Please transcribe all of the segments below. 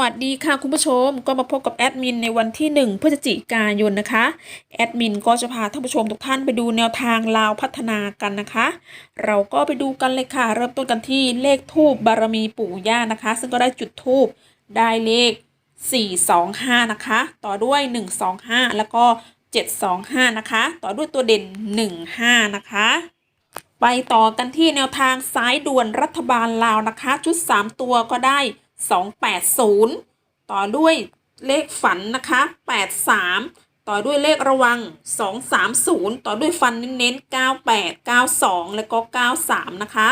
วัสดีค่ะคุณผู้ชมก็มาพบกับแอดมินในวันที่ 1พฤศจิกายนนะคะแอดมินก็จะพาท่านผู้ชมทุกท่านไปดูแนวทางลาวพัฒนากันนะคะ เราก็ไปดูกันเลยค่ะ เริ่มต้นกันที่เลขทูบบารมีปู่ย่านะคะ ซึ่งก็ได้จุดทูบได้เลข 425 นะคะ ต่อด้วย 125 แล้วก็ 725 นะคะ ต่อด้วยตัวเด่น 15 นะคะไปต่อกันที่แนวทางซ้ายด่วนรัฐบาลลาวนะคะ ชุด 3 ตัวก็ได้ 280 ต่อด้วยเลขฝันนะคะ 83 ต่อด้วยเลขระวัง 230 ต่อด้วยฟันเน้นๆ 98 92 แล้วก็ 93 นะคะ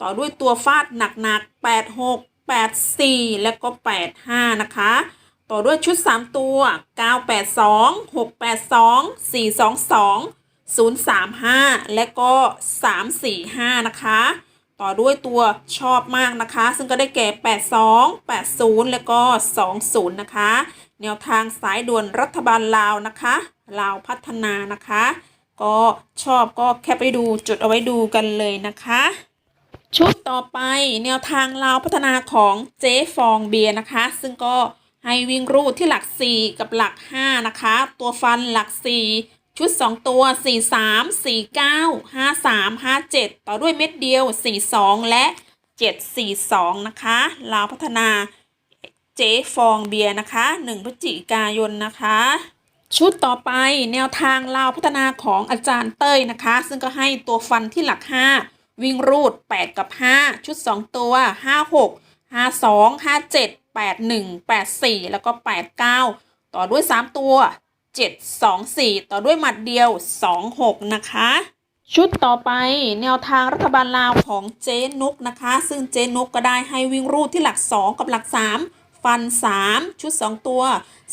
ต่อด้วยตัวฟาดหนักๆ 86 84 แล้วก็ 85 นะคะ ต่อด้วยชุด 3 ตัว 982 682 422 035 และก็ 345 นะคะ ต่อด้วยตัวชอบมากนะคะ ซึ่งก็ได้แก่ 82 80 และก็ 20 นะคะ แนวทางสายด่วนรัฐบาลลาวนะคะลาวพัฒนานะคะ ก็ชอบก็แคปไปดูจดเอาไว้ดูกันเลยนะคะชุดต่อไปแนวทางลาวพัฒนาของเจ๊ฟองเบียร์นะคะ ซึ่งก็ให้วิ่งรูดที่หลัก 4 กับหลัก 5 นะคะ ตัวฟันหลัก 4 ชุด 2 ตัว 43 49 53 57 ต่อด้วยเม็ดเดียว 42 และ 742 นะคะลาวพัฒนาเจ๊ฟองเบียร์นะคะ 1 พฤศจิกายนนะคะ ชุดต่อไปแนวทางลาวพัฒนาของอาจารย์เต้ยนะคะ ซึ่งก็ให้ตัวฟันที่หลัก 5 วิ่งรูด 8 กับ 5 ชุด 2 ตัว 56 52 57 81 84 แล้วก็ 89 ต่อด้วย 3 ตัว 7 2 4 ต่อด้วยหมัดเดียว 2 6 นะคะ ชุดต่อไปแนวทางรัฐบาลลาวของเจ๊นุกนะคะ ซึ่งเจ๊นุกก็ได้ให้วิ่งรูดที่หลัก 2 กับหลัก 3 ฟัน 3 ชุด 2 ตัว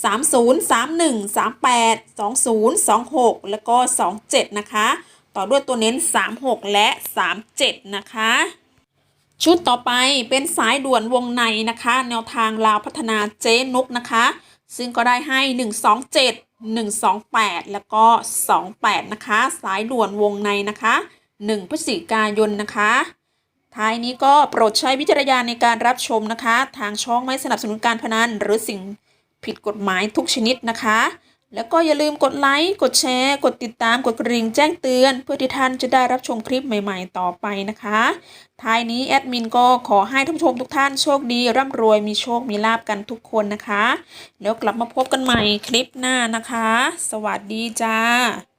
30 31 38 20 26 แล้วก็ 27 นะคะ ต่อด้วยตัวเน้น 36 และ 37 นะคะชุดต่อไปเป็นสายด่วนวงในนะคะ แนวทางลาวพัฒนาเจ๊นุกนะคะ ซึ่งก็ได้ให้ 127 128 แล้วก็ 28 นะคะ สายด่วนวงในนะคะ 1พฤศจิกายนนะคะ ท้ายนี้ก็โปรดใช้วิจารณญาณในการรับชมนะคะ ทางช่องไม่สนับสนุนการพนันหรือสิ่งผิดกฎหมายทุกชนิดนะคะ แล้วก็อย่าลืมกดไลค์ กดแชร์ กดติดตาม กดกระดิ่งแจ้งเตือน เพื่อที่ท่านจะได้รับชมคลิปใหม่ๆ ต่อไปนะคะ ท้ายนี้แอดมินก็ขอให้ท่านผู้ชมทุกท่านโชคดี ร่ำรวยมีโชคมีลาบกันทุกคนนะคะ แล้วกลับมาพบกันใหม่คลิปหน้านะคะ สวัสดีจ้า